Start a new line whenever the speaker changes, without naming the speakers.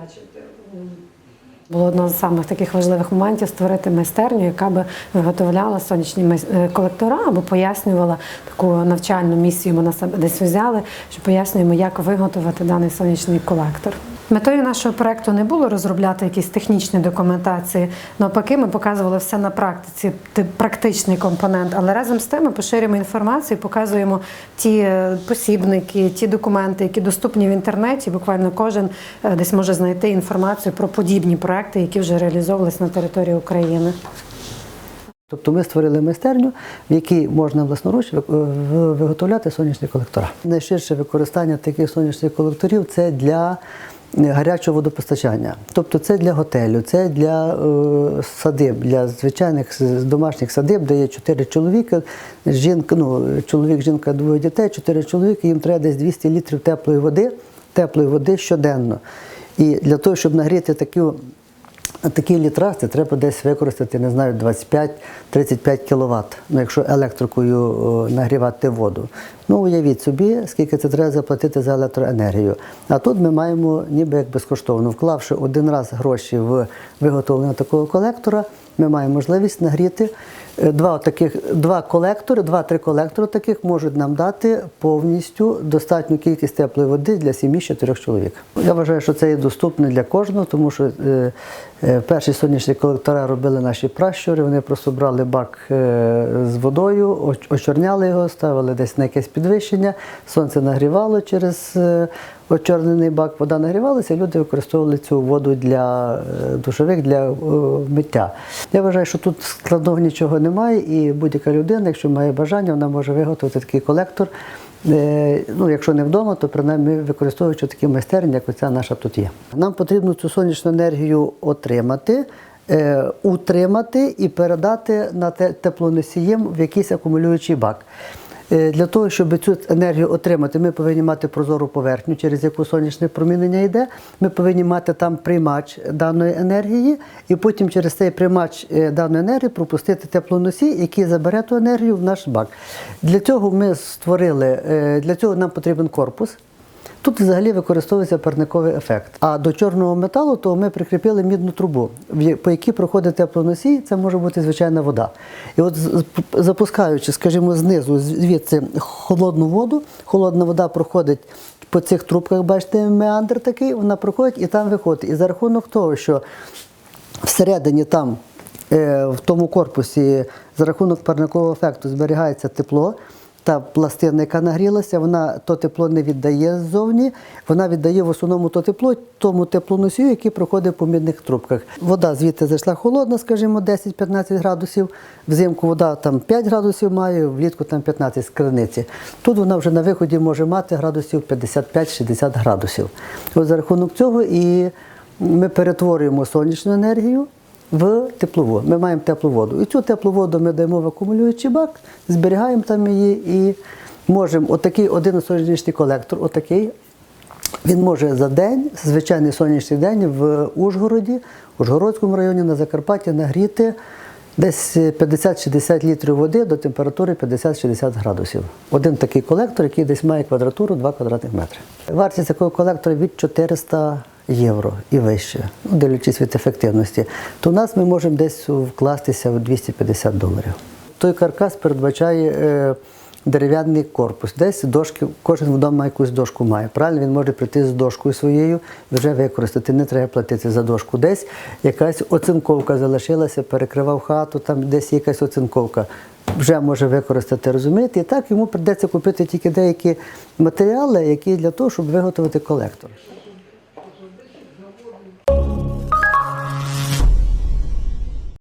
бачите. Було одного з самих таких важливих моментів створити майстерню, яка би виготовляла сонячні е, колектора або пояснювала таку навчальну місію. Ми на себе десь взяли, що пояснюємо, як виготовити даний сонячний колектор. Метою нашого проекту не було розробляти якісь технічні документації. Навпаки, ми показували все на практиці, ти- практичний компонент. Але разом з тим ми поширюємо інформацію, показуємо ті е, посібники, ті документи, які доступні в інтернеті. Буквально кожен е, десь може знайти інформацію про подібні проекти, які вже реалізовувалися на території України.
Тобто ми створили майстерню, в якій можна власноруч виготовляти сонячні колектора. Найширше використання таких сонячних колекторів це для е, гарячого водопостачання. Тобто це для готелю, це для е, садиб, для звичайних домашніх садиб, де є чотири чоловіка, жінка, ну, чоловік, жінка, двоє дітей, чотири чоловіки, їм треба десь 200 літрів теплої води, теплої води щоденно. І для того, щоб нагріти таку Такий літрасти треба десь використати, не знаю, 25-35 кВт, ну, якщо електрикою нагрівати воду. Ну, уявіть собі, скільки це треба заплатити за електроенергію. А тут ми маємо ніби як безкоштовно, вклавши один раз гроші в виготовлення такого колектора, ми маємо можливість нагріти два таких, два колектори, два-три колектори таких можуть нам дати повністю достатню кількість теплої води для сім'ї з чотирьох чоловік. Я вважаю, що це є доступне для кожного, тому що е, е, перші сонячні колектора робили наші пращури. Вони просто брали бак е, з водою, оч- очорняли його, ставили десь на якесь підвищення, сонце нагрівало через. е, Очорнений бак, вода нагрівалася, люди використовували цю воду для е, душових, для е, миття. Я вважаю, що тут складного нічого немає, і будь-яка людина, якщо має бажання, вона може виготовити такий колектор. Е, Ну, якщо не вдома, то принаймні використовуючи такі майстерні, як оця наша тут є. Нам потрібно цю сонячну енергію отримати, е, утримати і передати на те- теплоносієм в якийсь акумулюючий бак. Е, Для того, щоб цю енергію отримати, ми повинні мати прозору поверхню, через яку сонячне промінення йде. Ми повинні мати там приймач даної енергії, і потім через цей приймач е, даної енергії пропустити теплоносій, який забере ту енергію в наш бак. Для цього ми створили, е, для цього нам потрібен корпус. Тут взагалі використовується парниковий ефект. А до чорного металу то ми прикріпили мідну трубу, по якій проходить теплоносій, це може бути звичайна вода. І от запускаючи, скажімо, знизу звідси холодну воду, холодна вода проходить по цих трубках, бачите, меандр такий, вона проходить і там виходить. І за рахунок того, що всередині там, е, в тому корпусі, за рахунок парникового ефекту зберігається тепло. Та пластина, яка нагрілася, вона то тепло не віддає ззовні, вона віддає в основному то тепло тому теплоносію, який проходить по мідних трубках. Вода звідти зайшла холодна, скажімо, 10-15 градусів. Взимку вода там 5 градусів має, влітку там 15 з криниці. Тут вона вже на виході може мати градусів 55-60 градусів. От за рахунок цього і ми перетворюємо сонячну енергію в теплову. Ми маємо теплу воду. І цю теплу воду ми даємо в акумулюючий бак, зберігаємо там її і можемо отакий один сонячний колектор, отакий. Він може за день, звичайний сонячний день в Ужгороді, Ужгородському районі на Закарпатті нагріти десь 50-60 літрів води до температури 50-60 градусів. Один такий колектор, який десь має квадратуру 2 квадратних метри. Вартість такого колектора від 400 євро і вище, ну, дивлячись від ефективності. То в нас ми можемо десь вкластися в 250 доларів. Той каркас передбачає е, дерев'яний корпус. Десь дошки, кожен вдома якусь дошку має. Правильно, він може прийти з дошкою своєю, вже використати. Не треба платити за дошку. Десь якась оцинковка залишилася, перекривав хату, там десь якась оцинковка. Вже може використати, розумієте, і так йому прийдеться купити тільки деякі матеріали, які для того, щоб виготовити колектор.